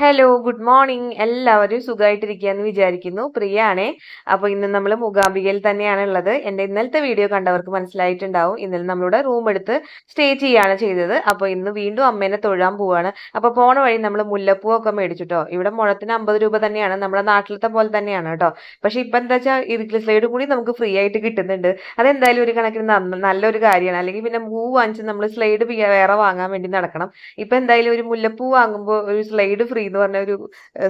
Hello good morning എല്ലാവരും സുഖമായിട്ടിരിക്കുകയെന്ന് വിചാരിക്കുന്നു. പ്രിയാണേ അപ്പോൾ ഇന്ന് നമ്മൾ മൂകാംബികയിൽ തന്നെയാണ് ഉള്ളത് എന്റെ ഇന്നലത്തെ വീഡിയോ കണ്ടവർക്ക് മനസ്സിലായിട്ടുണ്ടാവും. ഇന്നലെ നമ്മളുടെ റൂം എടുത്ത് സ്റ്റേ ചെയ്യാണ് ചെയ്തത്. അപ്പോൾ ഇന്ന് വീണ്ടും അമ്മേനെ തൊഴാൻ പോവാണ്. അപ്പോൾ പോണ വഴി നമ്മൾ മുല്ലപ്പൂവൊക്കെ മേടിച്ചിട്ടോ? ഇവിടെ മുഴത്തിന് അമ്പത് രൂപ തന്നെയാണ്. നമ്മുടെ നാട്ടിലത്തെ പോലെ തന്നെയാണ് കേട്ടോ. പക്ഷേ ഇപ്പം എന്താ വെച്ചാൽ ഇരിക്കൽ സ്ലൈഡ് കൂടി നമുക്ക് ഫ്രീ ആയിട്ട് കിട്ടുന്നുണ്ട്. അതെന്തായാലും ഒരു കണക്കിന് നല്ലൊരു കാര്യമാണ്. അല്ലെങ്കിൽ പിന്നെ പൂ വാങ്ങിച്ച് നമ്മൾ സ്ലൈഡ് വേറെ വാങ്ങാൻ വേണ്ടി നടക്കണം. ഇപ്പം എന്തായാലും ഒരു മുല്ലപ്പൂ വാങ്ങുമ്പോൾ ഒരു സ്ലൈഡ് ഫ്രീ എന്ന് പറഞ്ഞ ഒരു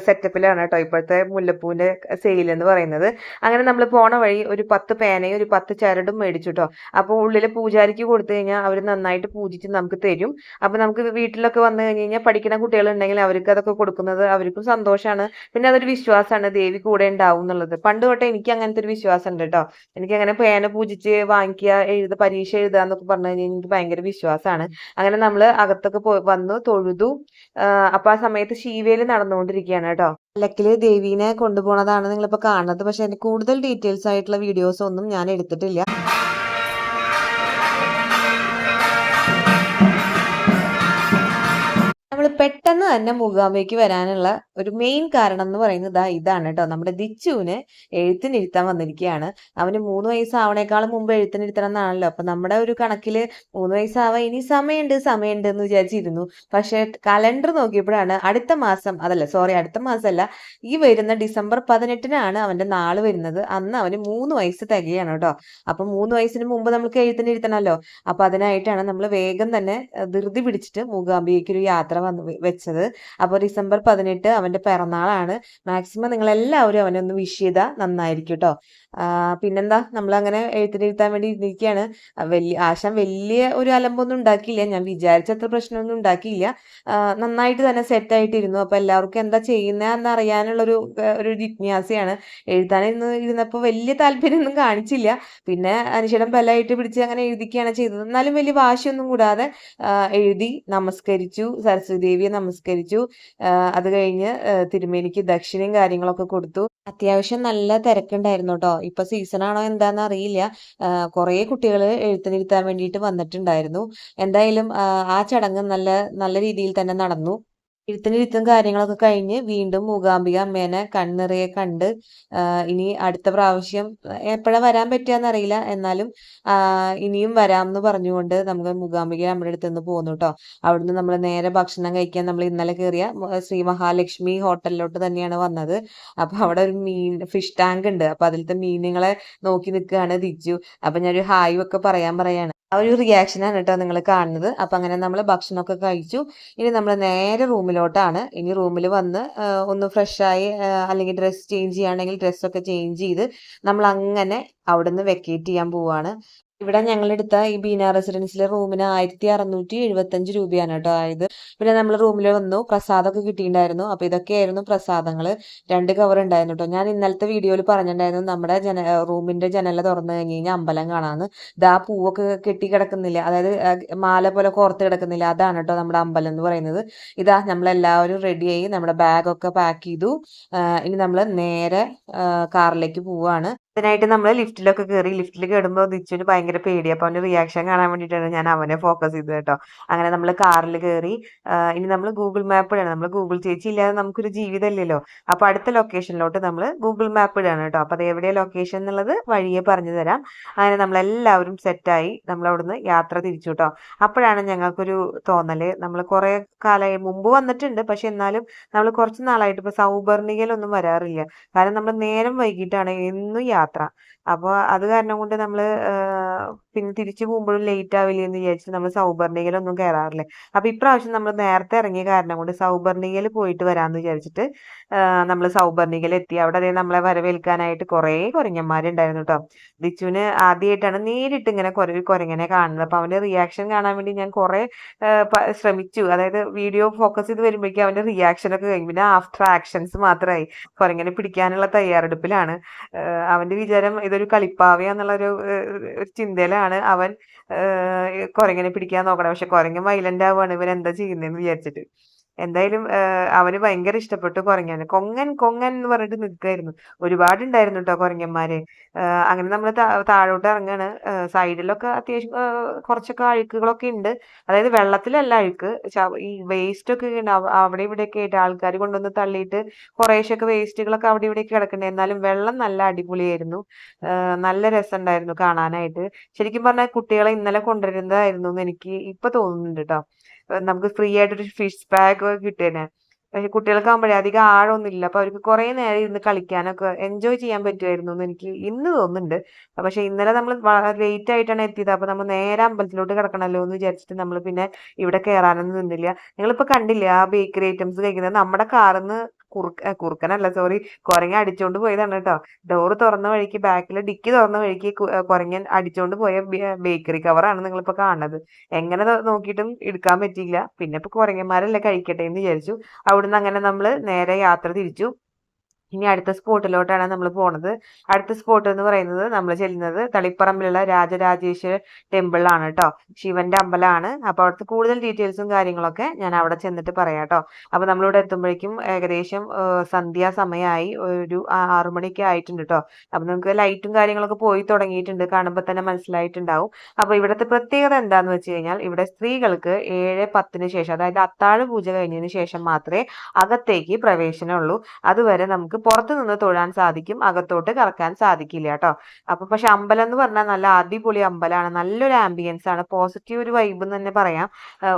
സെറ്റപ്പിലാണ് കേട്ടോ ഇപ്പോഴത്തെ മുല്ലപ്പൂവിന്റെ സെയിൽ എന്ന് പറയുന്നത്. അങ്ങനെ നമ്മൾ പോണ വഴി ഒരു പത്ത് പേനയും ഒരു പത്ത് ചരടും മേടിച്ചു കേട്ടോ അപ്പോൾ ഉള്ളിലെ പൂജാരിക്ക് കൊടുത്തു കഴിഞ്ഞാൽ അവർ നന്നായിട്ട് പൂജിച്ച് നമുക്ക് തരും. അപ്പോൾ നമുക്ക് വീട്ടിലൊക്കെ വന്നു കഴിഞ്ഞ് കഴിഞ്ഞാൽ പഠിക്കുന്ന കുട്ടികളുണ്ടെങ്കിൽ അവർക്ക് അതൊക്കെ കൊടുക്കുന്നത് അവർക്കും സന്തോഷമാണ് പിന്നെ അതൊരു വിശ്വാസമാണ് ദേവി കൂടെ ഉണ്ടാവും എന്നുള്ളത്. പണ്ട് തൊട്ടേ എനിക്ക് അങ്ങനത്തെ ഒരു വിശ്വാസം ഉണ്ട് കേട്ടോ എനിക്ക് അങ്ങനെ പേന പൂജിച്ച് വാങ്ങിക്കുക എഴുത പരീക്ഷ എഴുതുക എന്നൊക്കെ പറഞ്ഞു കഴിഞ്ഞാൽ എനിക്ക് ഭയങ്കര വിശ്വാസമാണ്. അങ്ങനെ നമ്മൾ അകത്തൊക്കെ വന്നു തൊഴുതു. അപ്പോൾ അപ്പൊ ആ സമയത്ത് ശീവേലി നടന്നുകൊണ്ടിരിക്കുകയാണ് കേട്ടോ. പല്ലക്കിൽ ദേവീനെ കൊണ്ടുപോണതാണ് നിങ്ങളിപ്പോ കാണുന്നത്. പക്ഷെ അതിന് കൂടുതൽ ഡീറ്റെയിൽസ് ആയിട്ടുള്ള വീഡിയോസ് ഒന്നും ഞാൻ എടുത്തിട്ടില്ല. പെട്ടെന്ന് തന്നെ മൂകാംബയ്ക്ക് വരാനുള്ള ഒരു മെയിൻ കാരണം എന്ന് പറയുന്നത് ഇതാണ് കേട്ടോ നമ്മുടെ ദിച്ചുവിന് എഴുത്തിനിരുത്താൻ വന്നിരിക്കുകയാണ്. അവന് മൂന്ന് വയസ്സാവണേക്കാളും മുമ്പ് എഴുത്തിനിരുത്തണം എന്നാണല്ലോ. അപ്പൊ നമ്മുടെ ഒരു കണക്കിൽ മൂന്ന് വയസ്സാവാൻ ഇനി സമയമുണ്ട് സമയമുണ്ട് എന്ന് വിചാരിച്ചിരുന്നു. പക്ഷെ കലണ്ടർ നോക്കിയപ്പോഴാണ് അടുത്ത മാസം അതല്ല സോറി അടുത്ത മാസമല്ല ഈ വരുന്ന ഡിസംബർ പതിനെട്ടിനാണ് അവന്റെ നാൾ വരുന്നത്. അന്ന് അവന് മൂന്ന് വയസ്സ് തികയാണ് കേട്ടോ അപ്പൊ മൂന്ന് വയസ്സിന് മുമ്പ് നമുക്ക് എഴുത്തിനിരുത്തണമല്ലോ അപ്പൊ അതിനായിട്ടാണ് നമ്മൾ വേഗം തന്നെ ധൃതി പിടിച്ചിട്ട് മൂകാംബികയ്ക്ക് ഒരു യാത്ര വന്ന് വെ- വെച്ചത് അപ്പോൾ ഡിസംബർ പതിനെട്ട് അവന്റെ പിറന്നാളാണ്. മാക്സിമം നിങ്ങൾ എല്ലാവരും അവനെ ഒന്ന് വിഷ് ചെയ്താൽ നന്നായിരിക്കും കേട്ടോ പിന്നെന്താ? നമ്മൾ അങ്ങനെ എഴുത്തിനിരുത്താൻ വേണ്ടി ഇരിക്കുകയാണ് വലിയ ആശാൻ വലിയ ഒരു അലമ്പൊന്നും ഉണ്ടാക്കിയില്ല. ഞാൻ വിചാരിച്ചത്ര പ്രശ്നമൊന്നും ഉണ്ടാക്കിയില്ല. നന്നായിട്ട് തന്നെ സെറ്റ് ആയിട്ടിരുന്നു. അപ്പൊ എല്ലാവർക്കും എന്താ ചെയ്യുന്നതെന്ന് അറിയാനുള്ളൊരു ഒരു ജിജ്ഞാസയാണ്. എഴുതാൻ ഇന്ന് ഇരുന്നപ്പോൾ വലിയ താല്പര്യമൊന്നും കാണിച്ചില്ല. പിന്നെ അനുശേഷം ബലമായിട്ട് പിടിച്ച് അങ്ങനെ എഴുതിക്കുകയാണ് ചെയ്തത്. എന്നാലും വലിയ വാശിയൊന്നും കൂടാതെ എഴുതി നമസ്കരിച്ചു. സരസ്വതി ദേവിയെ നമസ്കരിച്ചു ആ, അത് കഴിഞ്ഞ് തിരുമേനിക്ക് ദക്ഷിണയും കാര്യങ്ങളൊക്കെ കൊടുത്തു. അത്യാവശ്യം നല്ല തിരക്കുണ്ടായിരുന്നു കേട്ടോ ഇപ്പൊ സീസൺ ആണോ എന്താന്ന് അറിയില്ല. കുറേ കുട്ടികൾ എഴുത്തിനിരുത്താൻ വേണ്ടിയിട്ട് വന്നിട്ടുണ്ടായിരുന്നു. എന്തായാലും ആ ചടങ്ങ് നല്ല നല്ല രീതിയിൽ തന്നെ നടന്നു. എഴുത്തിനിരുത്തും കാര്യങ്ങളൊക്കെ കഴിഞ്ഞ് വീണ്ടും മൂകാംബിക അമ്മേനെ കണ്ണിറയെ കണ്ട് ഇനി അടുത്ത പ്രാവശ്യം എപ്പോഴാ വരാൻ പറ്റുക അറിയില്ല. എന്നാലും ഇനിയും വരാം എന്ന് പറഞ്ഞുകൊണ്ട് നമുക്ക് മൂകാംബിക അമ്മയുടെ അടുത്ത് നിന്ന് പോന്നു കേട്ടോ അവിടുന്ന് നമ്മൾ നേരെ ഭക്ഷണം കഴിക്കാൻ നമ്മൾ ഇന്നലെ കയറിയ ശ്രീ മഹാലക്ഷ്മി ഹോട്ടലിലോട്ട് തന്നെയാണ് വന്നത്. അപ്പൊ അവിടെ ഒരു മീൻ ഫിഷ് ടാങ്ക് ഉണ്ട്. അപ്പൊ അതിലത്തെ മീനുകളെ നോക്കി നിൽക്കുകയാണ് തിരിച്ചു അപ്പൊ ഞാനൊരു ഹായ് ഒക്കെ പറയാൻ പറയാണ്. ആ ഒരു റിയാക്ഷൻ ആണ് കേട്ടോ നിങ്ങൾ കാണുന്നത്. അപ്പം അങ്ങനെ നമ്മൾ ഭക്ഷണമൊക്കെ കഴിച്ചു. ഇനി നമ്മൾ നേരെ റൂമിലോട്ടാണ്. ഇനി റൂമിൽ വന്ന് ഒന്ന് ഫ്രഷായി അല്ലെങ്കിൽ ഡ്രസ്സ് ചേഞ്ച് ചെയ്യുകയാണെങ്കിൽ ഡ്രസ്സൊക്കെ ചേഞ്ച് ചെയ്ത് നമ്മൾ അങ്ങനെ അവിടെ നിന്ന് വെക്കേറ്റ് ചെയ്യാൻ പോവാണ്. ഇവിടെ ഞങ്ങൾ എടുത്ത ഈ ബീന റെസിഡൻസിലെ റൂമിന് ആയിരത്തി അറുന്നൂറ്റി എഴുപത്തഞ്ച് രൂപയാണ് കേട്ടോ. ആയത് പിന്നെ നമ്മൾ റൂമിൽ വന്നു പ്രസാദമൊക്കെ കിട്ടിയിട്ടുണ്ടായിരുന്നു. അപ്പൊ ഇതൊക്കെയായിരുന്നു പ്രസാദങ്ങൾ രണ്ട് കവർ ഉണ്ടായിരുന്നു കേട്ടോ. ഞാൻ ഇന്നലത്തെ വീഡിയോയിൽ പറഞ്ഞിട്ടുണ്ടായിരുന്നു നമ്മുടെ ജന റൂമിന്റെ ജനല തുറന്നു കഴിഞ്ഞ് കഴിഞ്ഞാൽ അമ്പലം കാണാന്ന്. ഇതാ പൂവൊക്കെ കെട്ടി കിടക്കുന്നില്ല അതായത് മാല പോലെ കോർത്ത് കിടക്കുന്നില്ല? അതാണ് കേട്ടോ നമ്മുടെ അമ്പലം എന്ന് പറയുന്നത്. ഇതാ നമ്മളെല്ലാവരും റെഡിയായി നമ്മുടെ ബാഗൊക്കെ പാക്ക് ചെയ്തു. ഇനി നമ്മൾ നേരെ കാറിലേക്ക് പോവാണ്. അതിനായിട്ട് നമ്മൾ ലിഫ്റ്റിലൊക്കെ കയറി ലിഫ്റ്റിൽ കയറുമ്പോൾ ദിച്ചുവിന് ഭയങ്കര പേടി അപ്പൊ അവന്റെ റിയാക്ഷൻ കാണാൻ വേണ്ടിയിട്ടാണ് ഞാൻ അവനെ ഫോക്കസ് ചെയ്തത് കേട്ടോ. അങ്ങനെ നമ്മൾ കാറിൽ കയറി ഇനി നമ്മൾ ഗൂഗിൾ മാപ്പ് ഇടണം. നമ്മൾ ഗൂഗിൾ ചേച്ചി ഇല്ലാതെ നമുക്കൊരു ജീവിതമില്ലല്ലോ. അപ്പൊ അടുത്ത ലൊക്കേഷനിലോട്ട് നമ്മൾ ഗൂഗിൾ മാപ്പ് ഇടാണ് കേട്ടോ. അപ്പോൾ അത് എവിടെയാ ലൊക്കേഷൻ എന്നുള്ളത് വഴിയെ പറഞ്ഞു തരാം. അങ്ങനെ നമ്മളെല്ലാവരും സെറ്റായി നമ്മൾ അവിടുന്ന് യാത്ര തിരിച്ചു കേട്ടോ. അപ്പോഴാണ് ഞങ്ങൾക്കൊരു തോന്നൽ. നമ്മൾ കുറേ കാലമായി മുമ്പ് വന്നിട്ടുണ്ട്. പക്ഷെ എന്നാലും നമ്മൾ കുറച്ച് നാളായിട്ട് ഇപ്പൊ സൗപർണികയിലൊന്നും വരാറില്ല. കാരണം നമ്മൾ നേരം വൈകിട്ടാണ് എന്നും യാത്ര para അപ്പോൾ അത് കാരണം കൊണ്ട് നമ്മൾ പിന്നെ തിരിച്ചു പോകുമ്പോഴും ലേറ്റ് ആവില്ല എന്ന് വിചാരിച്ച് നമ്മൾ സൗബർണികയിലൊന്നും കയറാറില്ല അപ്പൊ ഇപ്രാവശ്യം നമ്മൾ നേരത്തെ ഇറങ്ങിയ കാരണം കൊണ്ട് സൗബർണികയിൽ പോയിട്ട് വരാമെന്ന് വിചാരിച്ചിട്ട് നമ്മൾ സൗബർണികയിൽ എത്തി അവിടെ അതേ നമ്മളെ വരവേൽക്കാനായിട്ട് കുറേ കുരങ്ങന്മാരുണ്ടായിരുന്നു കേട്ടോ ദിച്ചുവിന് ആദ്യമായിട്ടാണ് നേരിട്ട് ഇങ്ങനെ ഒരു കുരങ്ങനെ കാണുന്നത്. അപ്പോൾ അവന്റെ റിയാക്ഷൻ കാണാൻ വേണ്ടി ഞാൻ കുറേ ശ്രമിച്ചു. അതായത് വീഡിയോ ഫോക്കസ് ചെയ്ത് വരുമ്പോഴേക്കും അവന്റെ റിയാക്ഷൻ ഒക്കെ കഴിഞ്ഞു. പിന്നെ ആഫ്റ്റർ ആക്ഷൻസ് മാത്രമായി കുരങ്ങനെ പിടിക്കാനുള്ള തയ്യാറെടുപ്പിലാണ്. അവന്റെ വിചാരം ഇതൊരു കളിപ്പാവ എന്നുള്ളൊരു ഒരു ചിന്തയിലാണ് അവൻ കുരങ്ങനെ പിടിക്കാൻ നോക്കണം. പക്ഷെ കുരങ്ങൻ വൈലന്റ് ആവുകയാണ് ഇവൻ എന്താ ചെയ്യുന്നതെന്ന് വിചാരിച്ചിട്ട്. എന്തായാലും അവന് ഭയങ്കര ഇഷ്ടപ്പെട്ടു കുരങ്ങനെ. കൊങ്ങൻ കൊങ്ങൻ എന്ന് പറഞ്ഞിട്ട് നിൽക്കായിരുന്നു ഒരുപാടുണ്ടായിരുന്നു കേട്ടോ കുരങ്ങന്മാര് അങ്ങനെ നമ്മൾ താഴോട്ട് ഇറങ്ങാണ്. സൈഡിലൊക്കെ അത്യാവശ്യം കുറച്ചൊക്കെ അഴുക്കുകളൊക്കെ ഉണ്ട് അതായത് വെള്ളത്തിലല്ല അഴുക്ക്. ഈ വേസ്റ്റ് ഒക്കെ അവിടെ ഇവിടെയൊക്കെ ആയിട്ട് ആൾക്കാർ കൊണ്ടുവന്ന് തള്ളിയിട്ട് കുറേശ്ശൊക്കെ വേസ്റ്റുകളൊക്കെ അവിടെ ഇവിടെയൊക്കെ കിടക്കുന്നുണ്ട് എന്നാലും വെള്ളം നല്ല അടിപൊളിയായിരുന്നു. നല്ല രസമുണ്ടായിരുന്നു കാണാനായിട്ട്. ശരിക്കും പറഞ്ഞാൽ കുട്ടികളെ ഇന്നലെ കൊണ്ടുവരുന്നതായിരുന്നു എന്ന് എനിക്ക് ഇപ്പൊ തോന്നുന്നുണ്ട് കേട്ടോ നമുക്ക് ഫ്രീ ആയിട്ടൊരു ഫിഷ് ബാഗ് ഒക്കെ കിട്ടിയേനെ. പക്ഷെ കുട്ടികൾക്കാകുമ്പോഴേ അധികം ആഴമൊന്നും ഇല്ല അപ്പൊ അവർക്ക് കുറെ നേരം ഇരുന്ന് കളിക്കാനൊക്കെ എൻജോയ് ചെയ്യാൻ പറ്റുമായിരുന്നു എന്ന് എനിക്ക് ഇന്ന് തോന്നുന്നുണ്ട്. പക്ഷെ ഇന്നലെ നമ്മൾ ലേറ്റ് ആയിട്ടാണ് എത്തിയത്. അപ്പൊ നമ്മൾ നേരെ അമ്പലത്തിലോട്ട് കിടക്കണല്ലോ എന്ന് വിചാരിച്ചിട്ട് നമ്മൾ പിന്നെ ഇവിടെ കയറാനൊന്നും നിന്നില്ല. നിങ്ങളിപ്പോ കണ്ടില്ലേ ആ ബേക്കറി ഐറ്റംസ് കഴിക്കുന്നത്? നമ്മുടെ കാറിന്ന് കുറുക്ക കുറുക്കനല്ല സോറി കുരങ്ങ അടിച്ചോണ്ട് പോയതാണ് കേട്ടോ. ഡോറ് തുറന്ന വഴിക്ക് ബാക്കിൽ ഡിക്കി തുറന്ന വഴിക്ക് കുരങ്ങൻ അടിച്ചോണ്ട് പോയ ബേക്കറി കവറാണ് നിങ്ങളിപ്പോ കാണുന്നത്. എങ്ങനെ നോക്കിയിട്ടും എടുക്കാൻ പറ്റിയില്ല. പിന്നെ ഇപ്പൊ കുരങ്ങന്മാരല്ലേ കഴിക്കട്ടെ എന്ന് വിചാരിച്ചു. അവിടുന്ന് അങ്ങനെ നമ്മൾ നേരെ യാത്ര തിരിച്ചു. ഇനി അടുത്ത സ്പോട്ടിലോട്ടാണ് നമ്മൾ പോണത്. അടുത്ത സ്പോട്ട് എന്ന് പറയുന്നത് നമ്മൾ ചെല്ലുന്നത് തളിപ്പറമ്പിലുള്ള രാജരാജേശ്വര ടെമ്പിളാണ് കേട്ടോ ശിവന്റെ അമ്പലമാണ്. അപ്പൊ അവിടുത്തെ കൂടുതൽ ഡീറ്റെയിൽസും കാര്യങ്ങളൊക്കെ ഞാൻ അവിടെ ചെന്നിട്ട് പറയാം കേട്ടോ അപ്പൊ നമ്മളിവിടെ എത്തുമ്പോഴേക്കും ഏകദേശം സന്ധ്യാസമയമായി ഒരു ആറു മണിയൊക്കെ ആയിട്ടുണ്ട് കേട്ടോ അപ്പൊ നമുക്ക് ലൈറ്റും കാര്യങ്ങളൊക്കെ പോയി തുടങ്ങിയിട്ടുണ്ട്. കാണുമ്പോൾ തന്നെ മനസ്സിലായിട്ടുണ്ടാവും. അപ്പൊ ഇവിടുത്തെ പ്രത്യേകത എന്താന്ന് വെച്ച് കഴിഞ്ഞാൽ ഇവിടെ സ്ത്രീകൾക്ക് ഏഴ് പത്തിന് ശേഷം അതായത് അത്താഴ പൂജ കഴിഞ്ഞതിന് ശേഷം മാത്രമേ അകത്തേക്ക് പ്രവേശനമുള്ളൂ. അതുവരെ നമുക്ക് പുറത്തു നിന്ന് തൊഴാൻ സാധിക്കും അകത്തോട്ട് കറക്കാൻ സാധിക്കില്ല കേട്ടോ അപ്പൊ പക്ഷെ അമ്പലം എന്ന് പറഞ്ഞാൽ നല്ല അടിപൊളി അമ്പലമാണ് നല്ലൊരു ആംബിയൻസ് ആണ്. പോസിറ്റീവ് ഒരു വൈബ് എന്ന് തന്നെ പറയാം.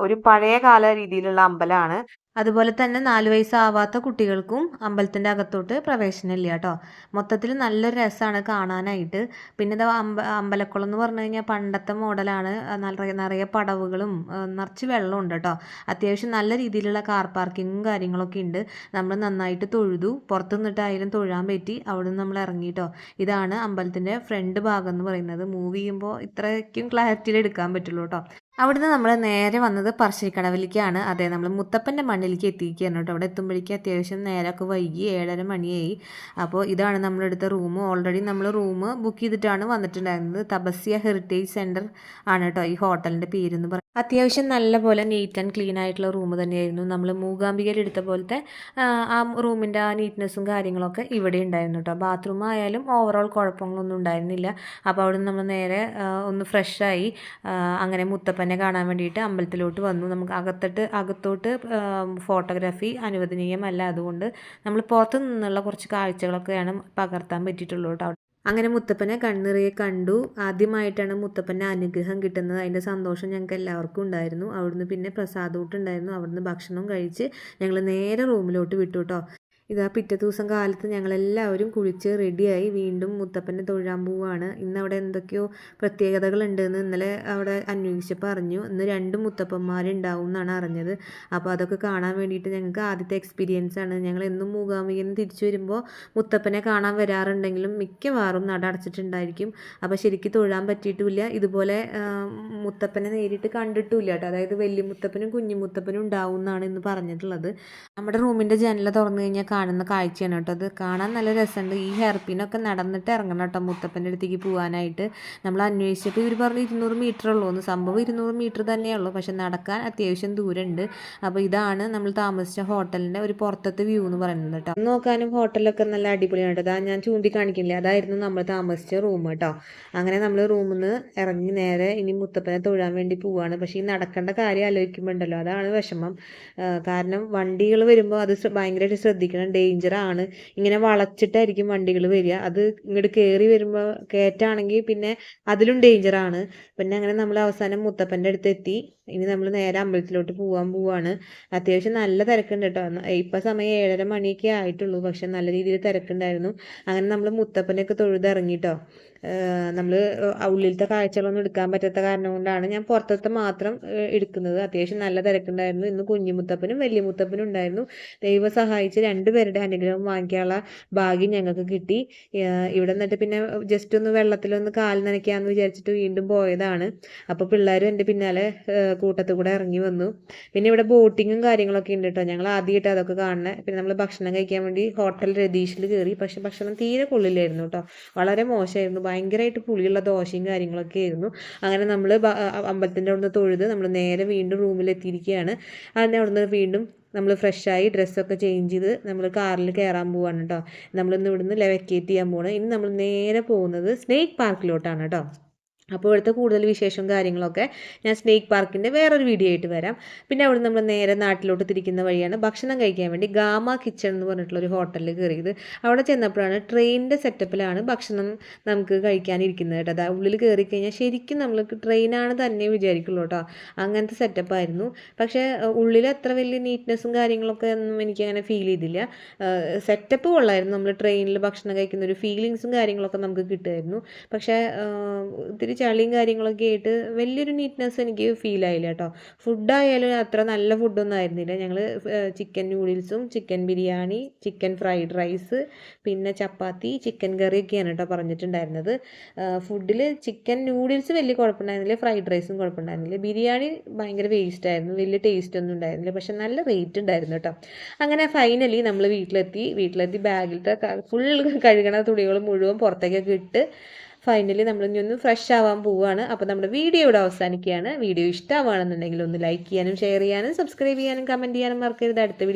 ഒരു പഴയ കാല രീതിയിലുള്ള അമ്പലമാണ്. അതുപോലെ തന്നെ നാല് വയസ്സാവാത്ത കുട്ടികൾക്കും അമ്പലത്തിന്റെ അകത്തോട്ട് പ്രവേശനമില്ല കേട്ടോ. മൊത്തത്തിൽ നല്ലൊരു രസമാണ് കാണാനായിട്ട്. പിന്നെ ഇത് അമ്പ അമ്പലക്കുളം എന്ന് പറഞ്ഞു കഴിഞ്ഞാൽ പണ്ടത്തെ മോഡലാണ്. നിറയെ നിറയെ പടവുകളും നിറച്ച് വെള്ളമുണ്ട് കേട്ടോ. അത്യാവശ്യം നല്ല രീതിയിലുള്ള കാർ പാർക്കിങ്ങും കാര്യങ്ങളൊക്കെ ഉണ്ട്. നമ്മൾ നന്നായിട്ട് തൊഴുതു. പുറത്തു നിന്നിട്ടായാലും തൊഴാൻ പറ്റി. അവിടെ നിന്ന് നമ്മൾ ഇറങ്ങി കേട്ടോ. ഇതാണ് അമ്പലത്തിന്റെ ഫ്രണ്ട് ഭാഗം എന്ന് പറയുന്നത്. മൂവ് ചെയ്യുമ്പോൾ ഇത്രയ്ക്കും ക്ലാരിറ്റിയിൽ എടുക്കാൻ പറ്റുള്ളൂ കേട്ടോ. അവിടുന്ന് നമ്മൾ നേരെ വന്നത് പറശ്ശിനിക്കടവിലേക്കാണ്. അതെ നമ്മൾ മുത്തപ്പന്റെ മണ്ണിലേക്ക് എത്തിയിരിക്കുകയാണ് കേട്ടോ. അവിടെ എത്തുമ്പോഴേക്കും അത്യാവശ്യം നേരമൊക്കെ വൈകി ഏഴര മണിയായി. അപ്പോൾ ഇതാണ് നമ്മളെടുത്ത റൂം. ഓൾറെഡി നമ്മൾ റൂം ബുക്ക് ചെയ്തിട്ടാണ് വന്നിട്ടുണ്ടായിരുന്നത്. തപസ്യ ഹെറിറ്റേജ് സെന്റർ ആണ് കേട്ടോ ഈ ഹോട്ടലിന്റെ പേരെന്ന് പറയുന്നത് അത്യാവശ്യം നല്ല പോലെ നീറ്റ് ആൻഡ് ക്ലീൻ ആയിട്ടുള്ള റൂം തന്നെയായിരുന്നു. നമ്മൾ മൂകാംബികയിൽ എടുത്ത പോലത്തെ ആ, റൂമിന്റെ ആ നീറ്റ്നെസ്സും കാര്യങ്ങളൊക്കെ ഇവിടെ ഉണ്ടായിരുന്നു കേട്ടോ. ബാത്റൂം ആയാലും ഓവറോൾ കുഴപ്പങ്ങളൊന്നും ഉണ്ടായിരുന്നില്ല. അപ്പോൾ അവിടെ നമ്മൾ നേരെ ഒന്ന് ഫ്രഷായി അങ്ങനെ മുത്തപ്പനെ കാണാൻ വേണ്ടിയിട്ട് അമ്പലത്തിലോട്ട് വന്നു. നമുക്ക് അകത്തിട്ട് അകത്തോട്ട് ഫോട്ടോഗ്രാഫി അനുവദനീയമല്ല. അതുകൊണ്ട് നമ്മൾ പുറത്ത് നിന്നുള്ള കുറച്ച് കാഴ്ചകളൊക്കെയാണ് പകർത്താൻ പറ്റിയിട്ടുള്ളൂ കേട്ടോ. അങ്ങനെ മുത്തപ്പനെ കണ്ണിറിയെ കണ്ടു. ആദ്യമായിട്ടാണ് മുത്തപ്പന്റെ അനുഗ്രഹം കിട്ടുന്നത്. അതിന്റെ സന്തോഷം ഞങ്ങൾക്ക് എല്ലാവർക്കും ഉണ്ടായിരുന്നു. അവിടുന്ന് പിന്നെ പ്രസാദൂട്ടുണ്ടായിരുന്നു അവിടുന്ന് ഭക്ഷണം കഴിച്ച് ഞങ്ങൾ നേരെ റൂമിലോട്ട് വിട്ടു കേട്ടോ. ഇതാ പിറ്റേ ദിവസം കാലത്ത് ഞങ്ങളെല്ലാവരും കുളിച്ച് റെഡിയായി വീണ്ടും മുത്തപ്പനെ തൊഴാൻ പോവുകയാണ് ഇന്ന് അവിടെ എന്തൊക്കെയോ പ്രത്യേകതകളുണ്ടെന്ന് ഇന്നലെ അവിടെ അന്വേഷിച്ചപ്പോൾ അറിഞ്ഞു. ഇന്ന് രണ്ട് മുത്തപ്പന്മാരുണ്ടാവും എന്നാണ് അറിഞ്ഞത്. അപ്പോൾ അതൊക്കെ കാണാൻ വേണ്ടിയിട്ട് ഞങ്ങൾക്ക് ആദ്യത്തെ എക്സ്പീരിയൻസ് ആണ്. ഞങ്ങൾ എന്നും മൂകാംബികയിൽ നിന്ന് തിരിച്ചു വരുമ്പോൾ മുത്തപ്പനെ കാണാൻ വരാറുണ്ടെങ്കിലും മിക്കവാറും നട അടച്ചിട്ടുണ്ടായിരിക്കും. അപ്പോൾ ശരിക്കും തൊഴാൻ പറ്റിയിട്ടുമില്ല ഇതുപോലെ മുത്തപ്പനെ നേരിട്ട് കണ്ടിട്ടുമില്ല കേട്ടോ. അതായത് വലിയ മുത്തപ്പനും കുഞ്ഞു മുത്തപ്പനും ഉണ്ടാവും എന്നാണ് ഇന്ന് പറഞ്ഞിട്ടുള്ളത്. നമ്മുടെ റൂമിന്റെ ജനല തുറന്നു കഴിഞ്ഞാൽ കാണുന്ന കാഴ്ചയാണ് കേട്ടോ. അത് കാണാൻ നല്ല രസമുണ്ട്. ഈ ഹെയർ പിന്നൊക്കെ നടന്നിട്ട് ഇറങ്ങണം കേട്ടോ മുത്തപ്പന്റെ അടുത്തേക്ക് പോകാനായിട്ട് നമ്മൾ അന്വേഷിച്ചപ്പോൾ ഇവർ പറഞ്ഞു ഇരുന്നൂറ് മീറ്റർ ഉള്ളൂ എന്ന്. സംഭവം ഇരുന്നൂറ് മീറ്റർ തന്നെയുള്ളൂ പക്ഷെ നടക്കാൻ അത്യാവശ്യം ദൂരമുണ്ട്. അപ്പോൾ ഇതാണ് നമ്മൾ താമസിച്ച ഹോട്ടലിന്റെ ഒരു പുറത്തത്തെ വ്യൂ എന്ന് പറയുന്നത് കേട്ടോ. നോക്കാനും ഹോട്ടലൊക്കെ നല്ല അടിപൊളിയാണ് കേട്ടോ. അതാ ഞാൻ ചൂണ്ടിക്കാണിക്കില്ല? അതായിരുന്നു നമ്മൾ താമസിച്ച റൂം കേട്ടോ. അങ്ങനെ നമ്മൾ റൂമിൽ നിന്ന് ഇറങ്ങി നേരെ ഇനി മുത്തപ്പനെ തൊഴാൻ വേണ്ടി പോവുകയാണ് പക്ഷേ ഈ നടക്കേണ്ട കാര്യം ആലോചിക്കുമ്പോണ്ടല്ലോ. അതാണ് വിഷമം. കാരണം വണ്ടികൾ വരുമ്പോൾ അത് ഭയങ്കരമായിട്ട് ശ്രദ്ധിക്കണം. ഡേഞ്ചർ ആണ്. ഇങ്ങനെ വളച്ചിട്ടായിരിക്കും വണ്ടികൾ വരിക. അത് ഇങ്ങോട്ട് കയറി വരുമ്പോൾ കയറ്റാണെങ്കിൽ പിന്നെ അതിലും ഡേഞ്ചർ ആണ്. പിന്നെ അങ്ങനെ നമ്മൾ അവസാനം മുത്തപ്പന്റെ അടുത്ത് എത്തി ഇനി നമ്മൾ നേരെ അമ്പലത്തിലോട്ട് പോകാൻ പോവാണ്. അത്യാവശ്യം നല്ല തിരക്കുണ്ട് കേട്ടോ ഇപ്പം സമയം ഏഴര മണിയൊക്കെ ആയിട്ടുള്ളൂ. പക്ഷെ നല്ല രീതിയിൽ തിരക്കുണ്ടായിരുന്നു. അങ്ങനെ നമ്മൾ മുത്തപ്പനെയൊക്കെ തൊഴുതിറങ്ങി കേട്ടോ നമ്മൾ ഉള്ളിലത്തെ കാഴ്ചകളൊന്നും എടുക്കാൻ പറ്റാത്ത കാരണം കൊണ്ടാണ് ഞാൻ പുറത്തത്തെ മാത്രം എടുക്കുന്നത്. അത്യാവശ്യം നല്ല തിരക്കുണ്ടായിരുന്നു. ഇന്ന് കുഞ്ഞു മുത്തപ്പനും വലിയ മുത്തപ്പനും ഉണ്ടായിരുന്നു. ദൈവം സഹായിച്ച് രണ്ടുപേരുടെ അനുഗ്രഹം വാങ്ങിക്കാനുള്ള ഭാഗ്യം ഞങ്ങൾക്ക് കിട്ടി. ഇവിടെ നിന്നിട്ട് പിന്നെ ജസ്റ്റ് ഒന്ന് വെള്ളത്തിലൊന്ന് കാൽ നനയ്ക്കാമെന്ന് വിചാരിച്ചിട്ട് വീണ്ടും പോയതാണ്. അപ്പോൾ പിള്ളേരും എന്റെ പിന്നാലെ കൂട്ടത്തിൽ കൂടെ ഇറങ്ങി വന്നു. പിന്നെ ഇവിടെ ബോട്ടിങ്ങും കാര്യങ്ങളൊക്കെ ഉണ്ട് കേട്ടോ ഞങ്ങൾ ആദ്യമായിട്ട് അതൊക്കെ കാണണേ പിന്നെ നമ്മൾ ഭക്ഷണം കഴിക്കാൻ വേണ്ടി ഹോട്ടൽ രതീഷിൽ കയറി പക്ഷെ ഭക്ഷണം തീരെ കൊള്ളില്ലായിരുന്നു കേട്ടോ വളരെ മോശമായിരുന്നു ഭയങ്കരമായിട്ട് പുളിയുള്ള ദോശയും കാര്യങ്ങളൊക്കെ ആയിരുന്നു. അങ്ങനെ നമ്മൾ അമ്പലത്തിന്റെ അവിടുന്ന് തൊഴുത് നമ്മൾ നേരെ വീണ്ടും റൂമിലെത്തിയിരിക്കുകയാണ് അതിന്റെ അവിടുന്ന് വീണ്ടും നമ്മൾ ഫ്രഷായി ഡ്രസ്സൊക്കെ ചേഞ്ച് ചെയ്ത് നമ്മൾ കാറിൽ കയറാൻ പോവാണ് കേട്ടോ നമ്മളിന്ന് ഇവിടുന്ന് ലെവക്കേറ്റ് ചെയ്യാൻ പോവാണ് ഇനി നമ്മൾ നേരെ പോകുന്നത് സ്നേക്ക് പാർക്കിലോട്ടാണ് കേട്ടോ അപ്പോൾ ഇവിടുത്തെ കൂടുതൽ വിശേഷവും കാര്യങ്ങളൊക്കെ ഞാൻ സ്നേക്ക് പാർക്കിന്റെ വേറൊരു വീഡിയോ ആയിട്ട് വരാം. പിന്നെ അവിടെ നമ്മൾ നേരെ നാട്ടിലോട്ട് തിരിക്കുന്ന വഴിയാണ് ഭക്ഷണം കഴിക്കാൻ വേണ്ടി ഗാമ കിച്ചൺ എന്ന് പറഞ്ഞിട്ടുള്ള ഒരു ഹോട്ടലിൽ കയറിയത് അവിടെ ചെന്നപ്പോഴാണ് ട്രെയിനിന്റെ സെറ്റപ്പിലാണ് ഭക്ഷണം നമുക്ക് കഴിക്കാനിരിക്കുന്നത് കേട്ടോ. അതാ ഉള്ളിൽ കയറി കഴിഞ്ഞാൽ ശരിക്കും നമ്മൾക്ക് ട്രെയിനാണ് തന്നെ വിചാരിക്കുള്ളൂ കേട്ടോ. അങ്ങനത്തെ സെറ്റപ്പായിരുന്നു പക്ഷേ ഉള്ളിൽ അത്ര വലിയ നീറ്റ്നെസ്സും കാര്യങ്ങളൊക്കെ ഒന്നും എനിക്ക് അങ്ങനെ ഫീൽ ചെയ്തില്ല സെറ്റപ്പ് കൊള്ളായിരുന്നു. നമ്മൾ ട്രെയിനിൽ ഭക്ഷണം കഴിക്കുന്ന ഒരു ഫീലിങ്സും കാര്യങ്ങളൊക്കെ നമുക്ക് കിട്ടുമായിരുന്നു. പക്ഷേ ചളിയും കാര്യങ്ങളൊക്കെ ആയിട്ട് വലിയൊരു നീറ്റ്നെസ് എനിക്ക് ഫീൽ ആയില്ല കേട്ടോ. ഫുഡായാലും അത്ര നല്ല ഫുഡൊന്നും ആയിരുന്നില്ല. ഞങ്ങൾ chicken നൂഡിൽസും chicken biryani chicken fried rice പിന്നെ ചപ്പാത്തി ചിക്കൻ കറിയൊക്കെയാണ് കേട്ടോ പറഞ്ഞിട്ടുണ്ടായിരുന്നത്. ഫുഡിൽ ചിക്കൻ നൂഡിൽസ് വലിയ കുഴപ്പമുണ്ടായിരുന്നില്ല. ഫ്രൈഡ് റൈസും കുഴപ്പമുണ്ടായിരുന്നില്ല. ബിരിയാണി ഭയങ്കര വേസ്റ്റ് ആയിരുന്നു. വലിയ ടേസ്റ്റ് ഒന്നും ഉണ്ടായിരുന്നില്ല. പക്ഷെ നല്ല റേറ്റ് ഉണ്ടായിരുന്നു കേട്ടോ. അങ്ങനെ ഫൈനലി നമ്മൾ വീട്ടിലെത്തി. വീട്ടിലെത്തി ബാഗിലത്തെ ഫുൾ കഴുകണ തുണികൾ മുഴുവൻ പുറത്തേക്കൊക്കെ ഇട്ട് ഫൈനലി നമ്മൾ ഇനി ഒന്ന് ഫ്രഷ് ആവാൻ പോവുകയാണ് അപ്പോൾ നമ്മുടെ വീഡിയോ ഇവിടെ അവസാനിക്കുകയാണ്. വീഡിയോ ഇഷ്ടമാണെന്നുണ്ടെങ്കിൽ ഒന്ന് ലൈക്ക് ചെയ്യാനും ഷെയർ ചെയ്യാനും സബ്സ്ക്രൈബ് ചെയ്യാനും കമന്റ് ചെയ്യാനും മറക്കരുത്. അടുത്ത വീഡിയോ